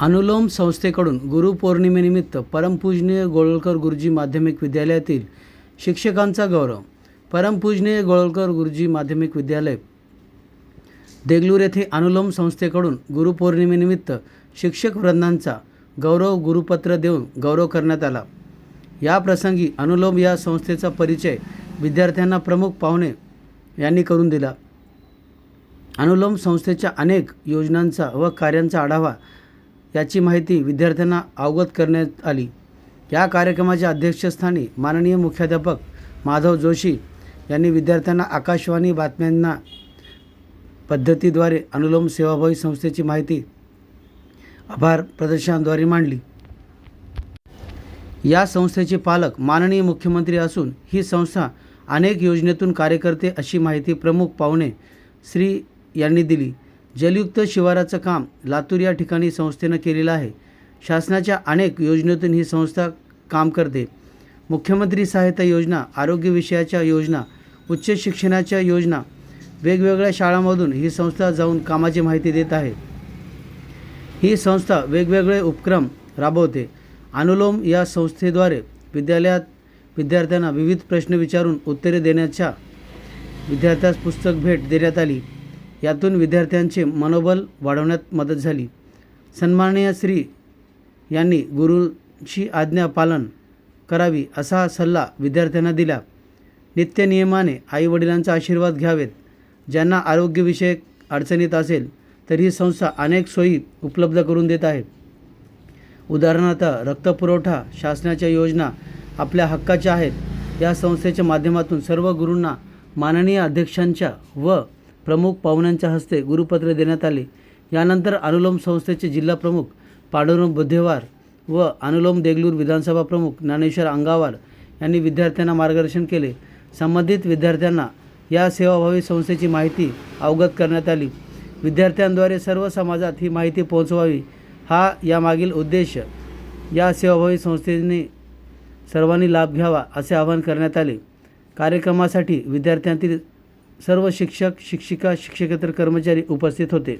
अनुलोम संस्थेकडून गुरुपौर्णिमेनिमित्त परमपूजनीय गोळकर गुरुजी माध्यमिक विद्यालयातील शिक्षकांचा गौरव. परमपूजनीय गोळकर गुरुजी माध्यमिक विद्यालय देगलूर येथे अनुलोम संस्थेकडून गुरुपौर्णिमेनिमित्त शिक्षक वृंदांचा गौरव गुरुपत्र देऊन गौरव करण्यात आला. या प्रसंगी अनुलोम या संस्थेचा परिचय विद्यार्थ्यांना प्रमुख पाहुणे यांनी करून दिला. अनुलोम संस्थेच्या अनेक योजनांचा व कार्यांचा आढावा याची माहिती विद्यार्थ्यांना अवगत करण्यात आली. या कार्यक्रमाच्या अध्यक्षस्थानी माननीय मुख्याध्यापक माधव जोशी यांनी विद्यार्थ्यांना आकाशवाणी बातम्यांना पद्धतीद्वारे अनुलोम सेवाभावी संस्थेची माहिती आभार प्रदर्शनाद्वारे मांडली. या संस्थेचे पालक माननीय मुख्यमंत्री असून ही संस्था अनेक योजनेतून कार्य करते अशी माहिती प्रमुख पाहुणे श्री यांनी दिली. जलयुक्त शिवाराचं काम लातूर या ठिकाणी संस्थेनं केलेलं आहे. शासनाच्या अनेक योजनेतून ही संस्था काम करते. मुख्यमंत्री सहायता योजना आरोग्य विषयाच्या योजना उच्च शिक्षणाच्या योजना वेगवेगळ्या शाळांमधून ही संस्था जाऊन कामाची माहिती देत आहे. ही संस्था वेगवेगळे उपक्रम राबवते. अनुलोम या संस्थेद्वारे विद्यालयात विद्यार्थ्यांना विविध प्रश्न विचारून उत्तरे देण्याच्या विद्यार्थ्यास पुस्तक भेट देण्यात आली. यातून विद्यार्थ्यांचे मनोबल वाढवण्यात मदत झाली. सन्माननीय श्री यांनी गुरूंची आज्ञा पालन करावी असा सल्ला विद्यार्थ्यांना दिला. नित्यनियमाने आईवडिलांचा आशीर्वाद घ्यावेत. ज्यांना आरोग्यविषयक अडचणीत असेल तर ही संस्था अनेक सोयी उपलब्ध करून देत आहे. उदाहरणार्थ रक्तपुरवठा शासनाच्या योजना आपल्या हक्काच्या आहेत. या संस्थेच्या माध्यमातून सर्व गुरूंना माननीय अध्यक्षांच्या व प्रमुख पाहुण्यांच्या हस्ते गुरुपत्र देण्यात आले. यानंतर अनुलोम संस्थेचे जिल्हा प्रमुख पांडुरंग बुद्धेवार व अनुलोम देगलूर विधानसभा प्रमुख ज्ञानेश्वर अंगावार यांनी विद्यार्थ्यांना मार्गदर्शन केले. संबंधित विद्यार्थ्यांना या सेवाभावी संस्थेची माहिती अवगत करण्यात आली. विद्यार्थ्यांद्वारे सर्व समाजात ही माहिती पोहोचवावी हा यामागील उद्देश. या सेवाभावी संस्थेने सर्वांनी लाभ घ्यावा असे आवाहन करण्यात आले. कार्यक्रमासाठी विद्यार्थ्यांतील सर्व शिक्षक शिक्षिका शिक्षकेतर कर्मचारी उपस्थित होते.